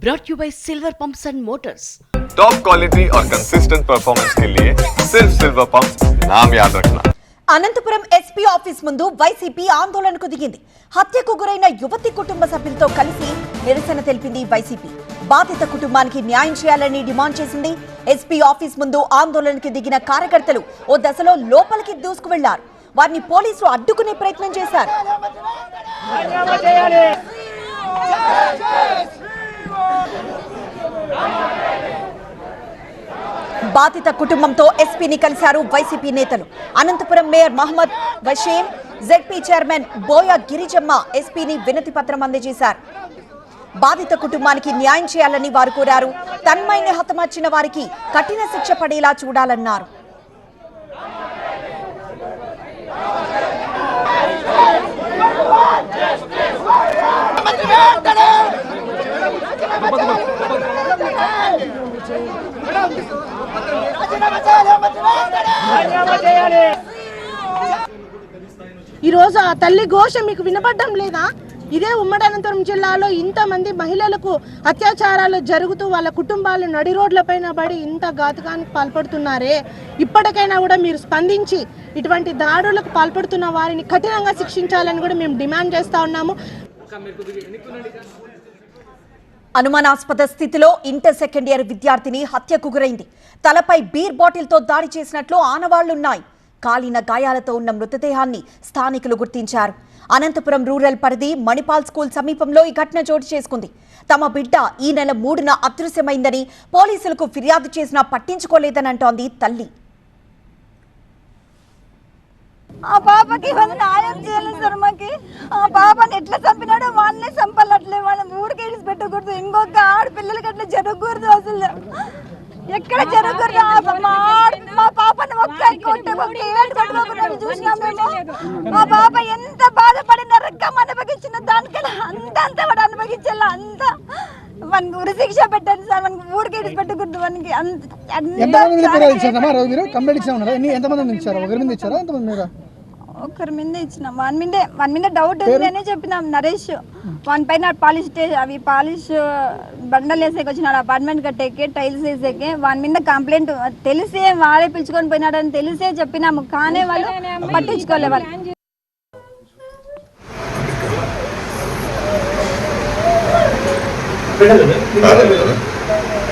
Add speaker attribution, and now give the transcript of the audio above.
Speaker 1: brought you by Silver Pumps and Motors.
Speaker 2: Top quality और consistent performance के लिए सिर्फ सिल्वर पंप नाम याद रखना
Speaker 3: అనంతపురం ఎస్పీ ఆఫీస్ ముందు వైసీపీ ఆందోళనకు దిగింది హత్యకు గురైన యువతి కుటుంబ సభ్యులతో కలిసి నిరసన తెలిపింది వైసీపీ బాధిత కుటుంబానికి న్యాయం చేయాలని డిమాండ్ చేసింది ఎస్పీ ఆఫీస్ ముందు ఆందోళనకు దిగిన కార్యకర్తలు ఓ దశలో లోపలికి దూసుకు వెళ్లారు వారిని పోలీసులు అడ్డుకునే ప్రయత్నం చేశారు బాధిత కుటుంబంతో ఎస్పీని కలిశారు వైసీపీ నేతలు. Anantapur mayor Mohammad Waseem ZP chairman Boya Girijamma ఎస్పీని వినతి పత్రం అందజేశారు. బాధిత కుటుంబానికి న్యాయం చేయాలని వారు కోరారు. తన్మయ్ని హతమార్చిన వారికి కఠిన శిక్ష పడేలా చూడాలన్నారు.
Speaker 4: ఈరోజు ఆ తల్లి ఘోష మీకు వినపడడం లేదా? ఇదే ఉమ్మడి అనంతపురం జిల్లాలో ఇంతమంది మహిళలకు అత్యాచారాలు జరుగుతూ వాళ్ళ కుటుంబాలు నడి రోడ్లపైన పడి ఇంత ఘాతుకానికి పాల్పడుతున్నారే? ఇప్పటికైనా కూడా మీరు స్పందించి ఇటువంటి దాడులకు పాల్పడుతున్న వారిని కఠినంగా శిక్షించాలని కూడా మేము డిమాండ్ చేస్తూ ఉన్నాము.
Speaker 3: అనుమానాస్పద స్థితిలో ఇంటర్ సెకండ్ ఇయర్ విద్యార్థిని హత్యకు గురైంది. తలపై బీర్ బాటిల్తో దాడి చేసినట్లు ఆనవాళ్ళున్నాయి. కాలిన గాయాలతో ఉన్న మృతదేహాన్ని స్థానికులు గుర్తించారు. అనంతపురం రూరల్ పరిధి మణిపాల్ స్కూల్ సమీపంలో ఈ ఘటన చోటు చేసుకుంది. తమ బిడ్డ ఈ నెల మూడున అదృశ్యమైందని పోలీసులకు ఫిర్యాదు చేసినా పట్టించుకోలేదని అంటోంది తల్లి.
Speaker 5: ఆ పాపకి న్యాయం చేయాలి సార్ మాకి. ఆ పాపని ఎట్లా వాళ్ళనే చంపాలి అట్లే వాళ్ళ ఊరికి పెట్టకూడదు ఇంకొక ఆడపిల్లలకి అట్లా జరగకూడదు అసలు. ఎక్కడ జరగకూడదు? మా పాపని ఒక్క కొట్టే ఒక్క ఏడు కొట్టుకోకుండా చూసినాం మేము? మా పాప ఎంత బాధపడిన రక్కం అనుభవించిన దానికన్నా అంత అంత వాడు అనుభవించాల అంత. సార్ మనకి ఊరికి ఇడిచి పెట్టకూడదు మనకి అంత
Speaker 6: ఎంతమంది మీరు కంప్లైంట్ ఉన్నారా? ఎంతమంది ఇచ్చారు? ఇచ్చారా? ఎంతమంది మీద
Speaker 5: ఒకరి మీద ఇచ్చినాం. వన్ మీద వన్ మీద డౌట్ ఉంది అనే చెప్పినాం నరేష్. వన్ పైన పాలిష్ అవి పాలిష్ బండలు వేసేకి వచ్చినాడు అపార్ట్మెంట్ కట్టేకి టైల్స్ వేసేకి. వన్ మీద కంప్లైంట్ తెలిసే వాడే పిలుచుకొని పోయినాడని తెలిసే చెప్పినాము. కానీ వాళ్ళు పట్టించుకోలే వాళ్ళు.
Speaker 2: हाँ,